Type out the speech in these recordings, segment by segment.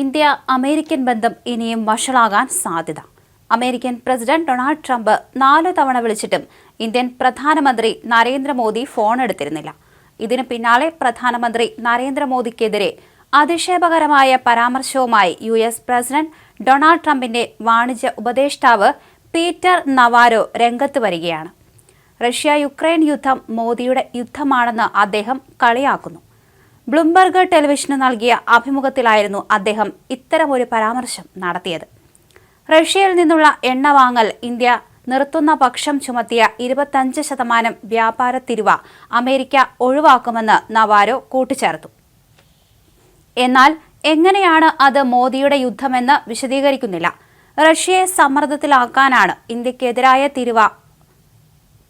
India American ബന്ധം ഇനിയും വഷളാകാൻ സാധ്യത. അമേരിക്കൻ പ്രസിഡന്റ് ഡൊണാൾഡ് ട്രംപ് നാലു തവണ വിളിച്ചിട്ടും ഇന്ത്യൻ പ്രധാനമന്ത്രി നരേന്ദ്രമോദി ഫോൺ എടുത്തിരുന്നില്ല. ഇതിന് പിന്നാലെ പ്രധാനമന്ത്രി നരേന്ദ്രമോദിക്കെതിരെ അതിക്ഷേപകരമായ പരാമർശവുമായി യു എസ് പ്രസിഡന്റ് ഡൊണാൾഡ് ട്രംപിന്റെ വാണിജ്യ ഉപദേഷ്ടാവ് പീറ്റർ നവാരോ രംഗത്ത് വരികയാണ്. റഷ്യ യുക്രൈൻ യുദ്ധം മോദിയുടെ യുദ്ധമാണെന്ന് അദ്ദേഹം കളിയാക്കുന്നു. ബ്ലൂംബർഗ് ടെലിവിഷന് നൽകിയ അഭിമുഖത്തിലായിരുന്നു അദ്ദേഹം ഇത്തരമൊരു പരാമർശം നടത്തിയത്. റഷ്യയിൽ നിന്നുള്ള എണ്ണ വാങ്ങൽ ഇന്ത്യ നിർത്തുന്ന പക്ഷം ചുമത്തിയ ഇരുപത്തഞ്ച് ശതമാനം വ്യാപാര തിരുവ അമേരിക്ക ഒഴിവാക്കുമെന്ന് നവാരോ കൂട്ടിച്ചേർത്തു. എന്നാൽ എങ്ങനെയാണ് അത് മോദിയുടെ യുദ്ധമെന്ന് വിശദീകരിക്കുന്നില്ല. റഷ്യയെ സമ്മർദ്ദത്തിലാക്കാനാണ് ഇന്ത്യക്കെതിരായ തിരുവ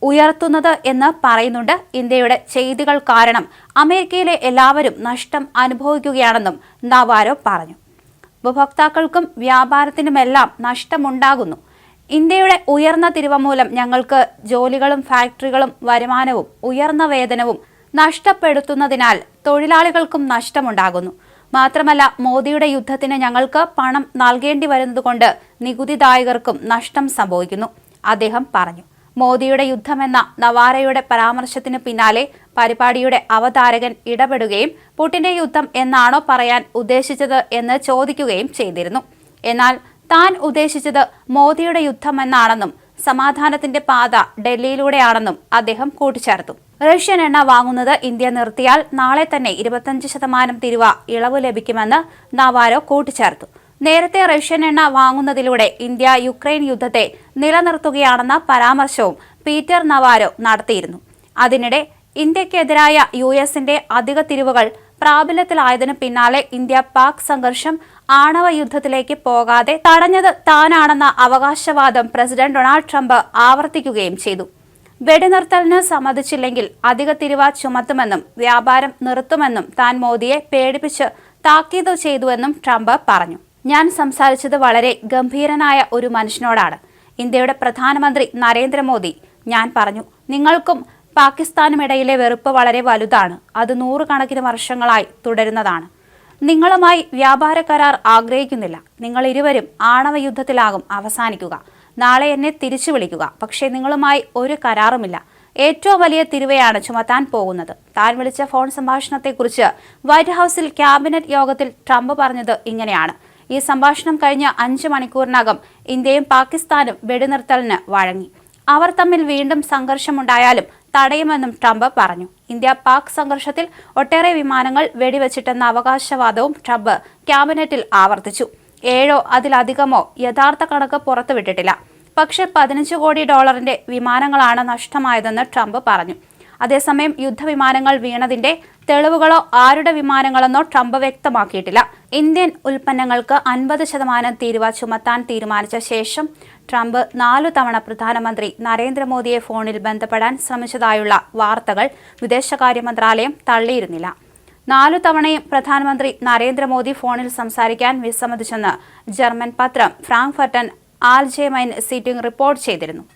ഉയർത്തുന്നത് എന്ന് പറയുന്നുണ്ട് ഇന്ത്യയുടെ ചെയ്തികൾ കാരണം. അമേരിക്കയിലെ എല്ലാവരും നഷ്ടം അനുഭവിക്കുകയാണെന്നും നവാരോ പറഞ്ഞു. ഉപഭോക്താക്കൾക്കും വ്യാപാരത്തിനുമെല്ലാം നഷ്ടമുണ്ടാകുന്നു. ഇന്ത്യയുടെ ഉയർന്ന തിരിവ് മൂലം ഞങ്ങൾക്ക് ജോലികളും ഫാക്ടറികളും വരുമാനവും ഉയർന്ന വേതനവും നഷ്ടപ്പെടുത്തുന്നതിനാൽ തൊഴിലാളികൾക്കും നഷ്ടമുണ്ടാകുന്നു. മാത്രമല്ല മോദിയുടെ യുദ്ധത്തിന് ഞങ്ങൾക്ക് പണം നൽകേണ്ടി വരുന്നതുകൊണ്ട് നികുതിദായകർക്കും നഷ്ടം സംഭവിക്കുന്നു അദ്ദേഹം പറഞ്ഞു. മോദിയുടെ യുദ്ധമെന്ന നവാരയുടെ പരാമർശത്തിന് പിന്നാലെ പരിപാടിയുടെ അവതാരകൻ ഇടപെടുകയും പുടിന്റെ യുദ്ധം എന്നാണോ പറയാൻ ഉദ്ദേശിച്ചത് എന്ന് ചോദിക്കുകയും ചെയ്തിരുന്നു. എന്നാൽ താൻ ഉദ്ദേശിച്ചത് മോദിയുടെ യുദ്ധമെന്നാണെന്നും സമാധാനത്തിന്റെ പാത ഡൽഹിയിലൂടെയാണെന്നും അദ്ദേഹം കൂട്ടിച്ചേർത്തു. റഷ്യൻ എണ്ണ വാങ്ങുന്നത് ഇന്ത്യ നിർത്തിയാൽ നാളെ തന്നെ ഇരുപത്തഞ്ച് ശതമാനം തിരുവ ഇളവ് ലഭിക്കുമെന്ന് നവാരോ കൂട്ടിച്ചേർത്തു. നേരത്തെ റഷ്യൻ എണ്ണ വാങ്ങുന്നതിലൂടെ ഇന്ത്യ യുക്രൈൻ യുദ്ധത്തെ നിലനിർത്തുകയാണെന്ന പരാമർശവും പീറ്റർ നവാരോ നടത്തിയിരുന്നു. അതിനിടെ ഇന്ത്യക്കെതിരായ യു എസിന്റെ അധിക തിരിവുകൾ പ്രാബല്യത്തിലായതിനു പിന്നാലെ ഇന്ത്യ പാക് സംഘർഷം ആണവ യുദ്ധത്തിലേക്ക് പോകാതെ തടഞ്ഞത് താനാണെന്ന അവകാശവാദം പ്രസിഡന്റ് ഡൊണാൾഡ് ട്രംപ് ആവർത്തിക്കുകയും ചെയ്തു. വെടിനിർത്തലിന് സമ്മതിച്ചില്ലെങ്കിൽ അധിക തിരിവ ചുമത്തുമെന്നും വ്യാപാരം നിർത്തുമെന്നും താൻ മോദിയെ പേടിപ്പിച്ച് താക്കീത് ചെയ്തുവെന്നും ട്രംപ് പറഞ്ഞു. ഞാൻ സംസാരിച്ചത് വളരെ ഗംഭീരനായ ഒരു മനുഷ്യനോടാണ്. ഇന്ത്യയുടെ പ്രധാനമന്ത്രി നരേന്ദ്രമോദി. ഞാൻ പറഞ്ഞു നിങ്ങൾക്കും പാകിസ്ഥാനും ഇടയിലെ വെറുപ്പ് വളരെ വലുതാണ്. അത് നൂറുകണക്കിന് വർഷങ്ങളായി തുടരുന്നതാണ്. നിങ്ങളുമായി വ്യാപാര കരാർ ആഗ്രഹിക്കുന്നില്ല. നിങ്ങൾ ഇരുവരും ആണവ യുദ്ധത്തിലാകും അവസാനിക്കുക. നാളെ എന്നെ തിരിച്ചു വിളിക്കുക. പക്ഷേ നിങ്ങളുമായി ഒരു കരാറുമില്ല. ഏറ്റവും വലിയ തിരുവയാണ് ചുമത്താൻ പോകുന്നത്. താൻ വിളിച്ച ഫോൺ സംഭാഷണത്തെക്കുറിച്ച് വൈറ്റ് ഹൌസിൽ ക്യാബിനറ്റ് യോഗത്തിൽ ട്രംപ് പറഞ്ഞത് ഇങ്ങനെയാണ്. ഈ സംഭാഷണം കഴിഞ്ഞ അഞ്ച് മണിക്കൂറിനകം ഇന്ത്യയും പാകിസ്ഥാനും വെടിനിർത്തലിന് വഴങ്ങി. അവർ തമ്മിൽ വീണ്ടും സംഘർഷമുണ്ടായാലും തടയുമെന്നും ട്രംപ് പറഞ്ഞു. ഇന്ത്യ പാക് സംഘർഷത്തിൽ ഒട്ടേറെ വിമാനങ്ങൾ വെടിവെച്ചിട്ടെന്ന അവകാശവാദവും ട്രംപ് ക്യാബിനറ്റിൽ ആവർത്തിച്ചു. ഏഴോ അതിലധികമോ യഥാർത്ഥ കണക്ക് പുറത്തുവിട്ടിട്ടില്ല. പക്ഷേ പതിനഞ്ച് കോടി ഡോളറിന്റെ വിമാനങ്ങളാണ് നഷ്ടമായതെന്ന് ട്രംപ് പറഞ്ഞു. അതേസമയം യുദ്ധവിമാനങ്ങൾ വീണതിന്റെ തെളിവുകളോ ആരുടെ വിമാനങ്ങളെന്നോ ട്രംപ് വ്യക്തമാക്കിയിട്ടില്ല. ഇന്ത്യൻ ഉൽപ്പന്നങ്ങൾക്ക് അൻപത് ശതമാനം തീരുവ ചുമത്താൻ തീരുമാനിച്ച ശേഷം ട്രംപ് നാലു തവണ പ്രധാനമന്ത്രി നരേന്ദ്രമോദിയെ ഫോണിൽ ബന്ധപ്പെടാൻ ശ്രമിച്ചതായുള്ള വാർത്തകൾ വിദേശകാര്യ മന്ത്രാലയം തള്ളിയിരുന്നില്ല. നാലു തവണയും പ്രധാനമന്ത്രി നരേന്ദ്രമോദി ഫോണിൽ സംസാരിക്കാൻ വിസമ്മതിച്ചെന്ന് ജർമ്മൻ പത്രം ഫ്രാങ്ക്ഫർട്ടൻ ആൽജെമൈൻ സീറ്റിംഗ് റിപ്പോർട്ട് ചെയ്തിരുന്നു.